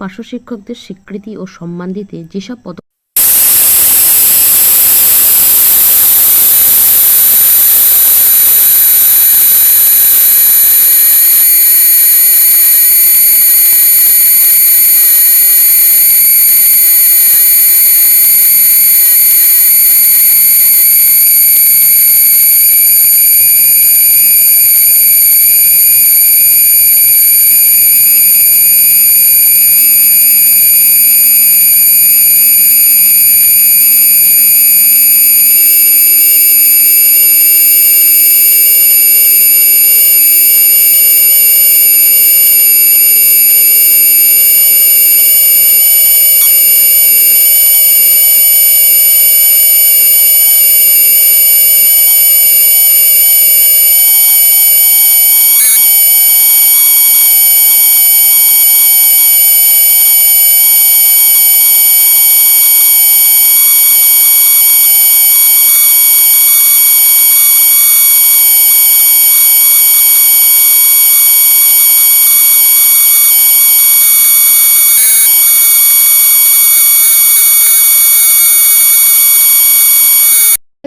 পার্শ্ব শিক্ষকদের স্বীকৃতি ও সম্মান দিতে যেসব পদ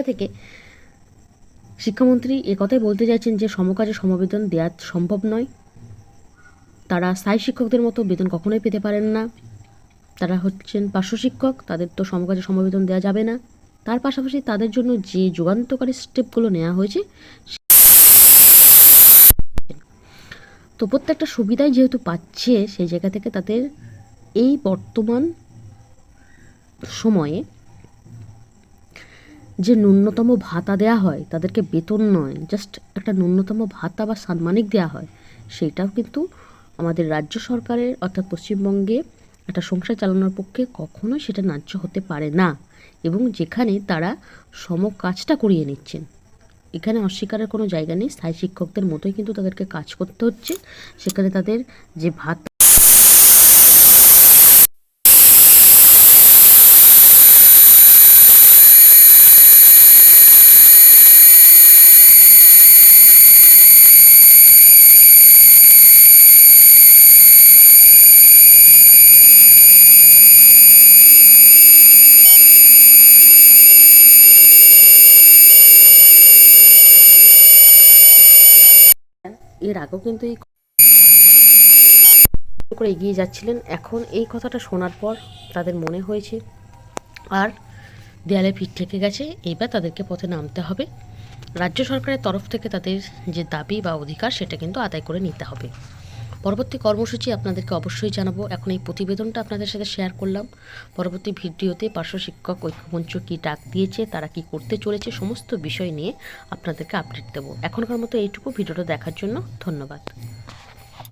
থেকে। শিক্ষামন্ত্রী একথাই বলতে চাইছেন যে, সমকাজে সমবেতন দেওয়া সম্ভব নয়। তারা স্থায়ী শিক্ষকদের মতো বেতন কখনোই পেতে পারেন না। তারা হচ্ছেন পার্শ্ব শিক্ষক, তাদের তো সমকাজে সমবেতন দেওয়া যাবে না। তার পাশাপাশি তাদের জন্য যে যুগান্তকারী স্টেপগুলো নেওয়া হয়েছে, তো প্রত্যেকটা সুবিধাই যেহেতু পাচ্ছে, সেই জায়গা থেকে তাদের এই বর্তমান সময়ে যে ন্যূনতম ভাতা দেওয়া হয়, তাদেরকে বেতন নয় জাস্ট একটা ন্যূনতম ভাতা বা সাম্মানিক দেওয়া হয়, সেইটাও কিন্তু আমাদের রাজ্য সরকারের অর্থাৎ পশ্চিমবঙ্গে একটা সংসার চালানোর পক্ষে কখনোই সেটা ন্যায্য হতে পারে না এবং যেখানে তারা সম কাজটা করিয়ে নিচ্ছেন। এখানে অস্বীকারের কোনো জায়গা নেই, স্থায়ী শিক্ষকদের মতোই কিন্তু তাদেরকে কাজ করতে হচ্ছে, সেখানে তাদের যে ভাত এর আগেও কিন্তু এই করে এগিয়ে যাচ্ছিলেন। এখন এই কথাটা শোনার পর তাদের মনে হয়েছে, আর দেয়ালে পিঠ থেকে গেছে এইবার তাদেরকে পথে নামতে হবে। রাজ্য সরকারের তরফ থেকে তাদের যে দাবি বা অধিকার, সেটা কিন্তু আদায় করে নিতে হবে। পরবর্তী কর্মসূচি আপনাদেরকে অবশ্যই জানাব। এখন এই প্রতিবেদনটা আপনাদের সাথে শেয়ার করলাম। পরবর্তী ভিডিওতে পার্শ্ব শিক্ষক, ঐক্যমঞ্চ কী ডাক দিয়েছে, তারা কি করতে চলেছে, সমস্ত বিষয় নিয়ে আপনাদেরকে আপডেট দেবো। এখনকার মতো এইটুকু ভিডিওটা দেখার জন্য ধন্যবাদ।